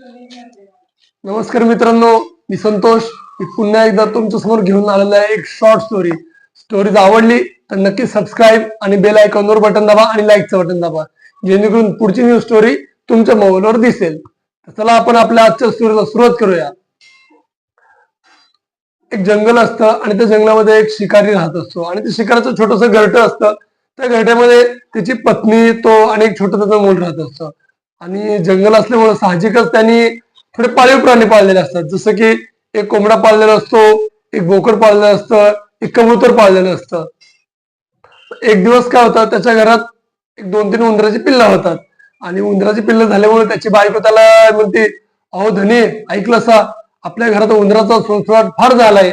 नमस्कार मित्रांनो मी संतोष. मी पुन्हा एकदा तुमच्यासमोर घेऊन आलेलो आहे एक शॉर्ट स्टोरी स्टोरी आवडली तर नक्की सबस्क्राईब आणि बेल आयकॉनवर बटन दाबा आणि लाईकचं बटन दाबा. जेणेकरून पुढची न्यूज स्टोरी तुमच्या मोबाईलवर दिसेल. तर चला आपण आपल्या आजच्या स्टोरीला सुरुवात करूया. एक जंगल असतं आणि त्या जंगलामध्ये एक शिकारी राहत असतो. आणि त्या शिकाराचं छोटस घरट असतं. त्या घरट्यामध्ये त्याची पत्नी तो आणि एक छोटं त्याचं मूल राहत असतं. आणि जंगल असल्यामुळे साहजिकच त्यांनी थोडे पाळीव प्राणी पाळलेले असतात. जसं की एक कोंबडा पाळलेला असतो एक बोकड पाळलेलं असतं एक कबूतर पाळलेलं असतं. एक दिवस काय होतं त्याच्या घरात एक दोन तीन उंदराची पिल्लं होतात. आणि उंदराची पिल्लं झाल्यामुळे त्याची बायको त्याला म्हणते अहो धनी ऐकलं सा आपल्या घरात उंदराचा सुळसुळाट फार झालाय.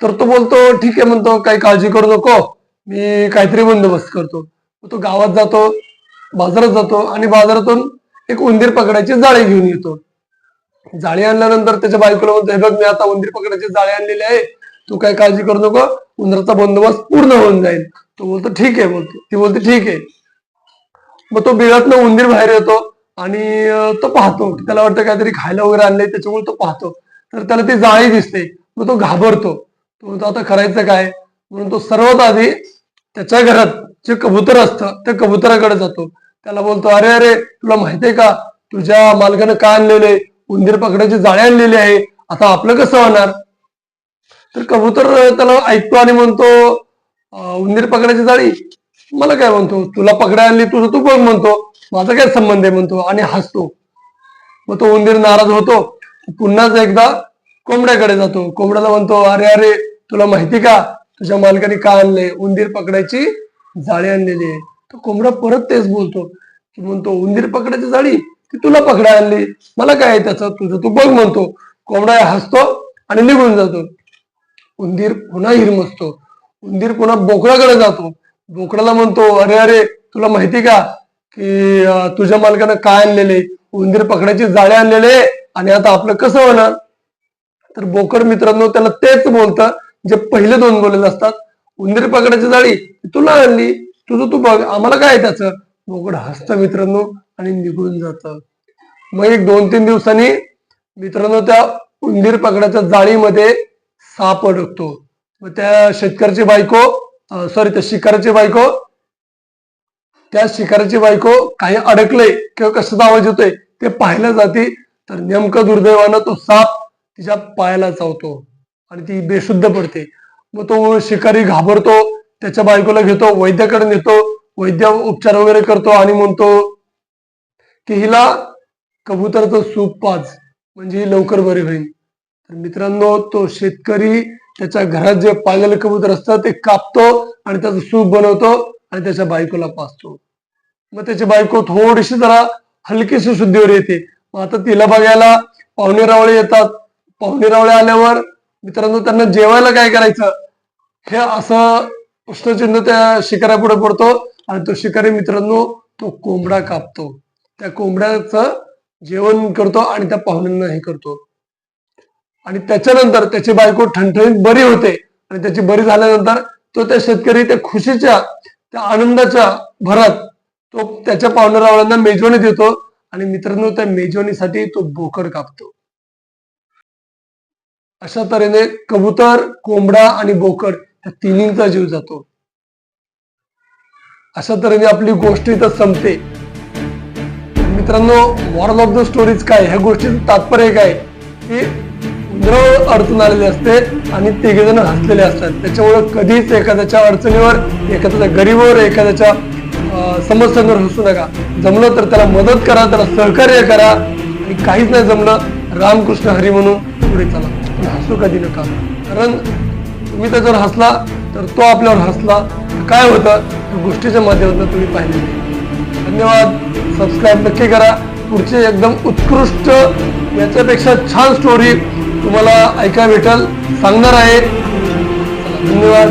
तर तो बोलतो ठीक आहे म्हणतो काही काळजी करू नको. मी काहीतरी बंदोबस्त करतो. तो गावात जातो. बाजारात जातो आणि बाजारातून एक उंदीर पकडायची जाळी घेऊन येतो. जाळी आणल्यानंतर त्याच्या बायकोला म्हणतो हे बघ मी आता उंदीर पकडायची जाळी आणलेली आहे. तू काय काळजी करू नको. उंदराचा बंदोबस्त पूर्ण होऊन जाईल. तो बोलतो ठीक आहे. बोलतो. ती बोलते ठीक आहे. मग तो बिळातनं उंदीर बाहेर येतो आणि तो पाहतो. त्याला वाटतं काहीतरी खायला वगैरे आणलंय त्याच्यामुळे तो पाहतो. तर त्याला ती जाळी दिसते. मग तो घाबरतो. तो म्हणतो आता करायचं काय? म्हणून तो सर्वात आधी त्याच्या घरात जे कबूतर असतं त्या कबुतराकडे जातो. त्याला बोलतो अरे अरे तुला माहितीये का? तुझ्या मालकानं काय आणलेले उंदीर पकडायची जाळी आणलेली आहे. आता आपलं कसं होणार? तर कबूतर त्याला ऐकतो आणि म्हणतो उंदीर पकडायची जाळी? मला काय म्हणतो? तुला पकडा आणली तुझं तू बघ म्हणतो. माझा काय संबंध आहे? म्हणतो. आणि हसतो. मग तो उंदीर नाराज होतो. पुन्हाच एकदा कोंबड्याकडे जातो. कोंबड्याला म्हणतो अरे अरे तुला माहिती का? तुझ्या मालकाने काय आणलंय? उंदीर पकडायची जाळी आणलेली आहे. तो कोंबडा परत तेच बोलतो. की म्हणतो उंदीर पकडायची जाळी? ती तुला पकडा आणली. मला काय त्याचं? तुझं तू बघ म्हणतो. कोंबडा हसतो आणि निघून जातो. उंदीर पुन्हा हिरमसतो. उंदीर पुन्हा बोकडाकडे जातो. बोकडाला म्हणतो अरे अरे तुला माहिती का की तुझ्या मालकानं काय आणलेले? उंदीर पकडायची जाळे आणलेले आणि आता आपलं कसं होणार? तर बोकड मित्रांनो त्याला तेच बोलतं जे पहिले दोन बोललेले असतात. उंदीर पकडायची जाळी तुला आणली तुझं तू बघ आम्हाला काय आहे त्याचं? बोकड हसत मित्रांनो आणि निघून जात. मग एक दोन तीन दिवसांनी मित्रांनो त्या उंदीर पकडाच्या जाळीमध्ये साप अडकतो. मग त्या शेतकऱ्याची बायको सॉरी त्या शिकाराची बायको त्या शिकाराची बायको काही अडकले किंवा कशाचा आवाज येतोय ते पाहायला जाते. तर नेमकं दुर्दैवानं तो साप तिच्या पायाला चावतो आणि ती बेशुद्ध पडते. मग तो शिकारी घाबरतो त्याच्या बायकोला घेतो वैद्याकडे नेतो वैद्य उपचार वगैरे करतो आणि म्हणतो की हिला कबुतरचं सूप पाच म्हणजे ही लवकर बरी होईल. तर मित्रांनो तो शेतकरी त्याच्या घरात जे पाळलेलं कबूतर असतं ते कापतो आणि त्याचं सूप बनवतो आणि त्याच्या बायकोला पाचतो मग त्याची बायको थोडीशी जरा हलकीशी शुद्धीवर येते. मग आता तिला बघायला पाहुणे रावळे येतात. पाहुणे रावळे आल्यावर मित्रांनो त्यांना जेवायला काय करायचं? हे असं प्रश्नचिन्ह त्या शिकाऱ्यापुढे पडतो आणि तो शिकारी मित्रांनो तो कोंबडा कापतो. त्या कोंबड्याचं जेवण करतो आणि त्या पाहुण्यांना हे करतो. आणि त्याच्यानंतर त्याची बायको ठणठणीत बरी होते आणि त्याची बरी झाल्यानंतर तो त्या शेतकरी त्या खुशीच्या त्या आनंदाच्या भरात तो त्याच्या पाहुणरावळ्यांना मेजवानी देतो आणि मित्रांनो त्या मेजवानीसाठी तो बोकड कापतो. अशा तऱ्हेने कबूतर कोंबडा आणि बोकड या तिन्हींचा जीव जातो. अशा तऱ्हेने आपली गोष्ट इथं संपते. मित्रांनो मॉरल ऑफ द स्टोरीज काय? ह्या गोष्टीचं तात्पर्य काय? की उंदरावर अडचण आलेली असते आणि तिघे जण हसलेले असतात. त्याच्यामुळे कधीच एखाद्याच्या अडचणीवर एखाद्याच्या गरीबावर एखाद्याच्या समस्यांवर हसू नका. जमलं तर त्याला मदत करा त्याला सहकार्य करा. आणि काहीच नाही जमलं रामकृष्ण हरी म्हणून पुढे चला. हसू कधी नका कारण तुम्ही त्याच्यावर हसला तर तो आपल्यावर हसला. तर काय होतं? गोष्टीच्या माध्यमातून तुम्ही पाहिले धन्यवाद. सबस्क्राईब नक्की करा. पुढचे एकदम उत्कृष्ट याच्यापेक्षा छान स्टोरी तुम्हाला ऐकायला भेटल. सांगणार आहे. धन्यवाद.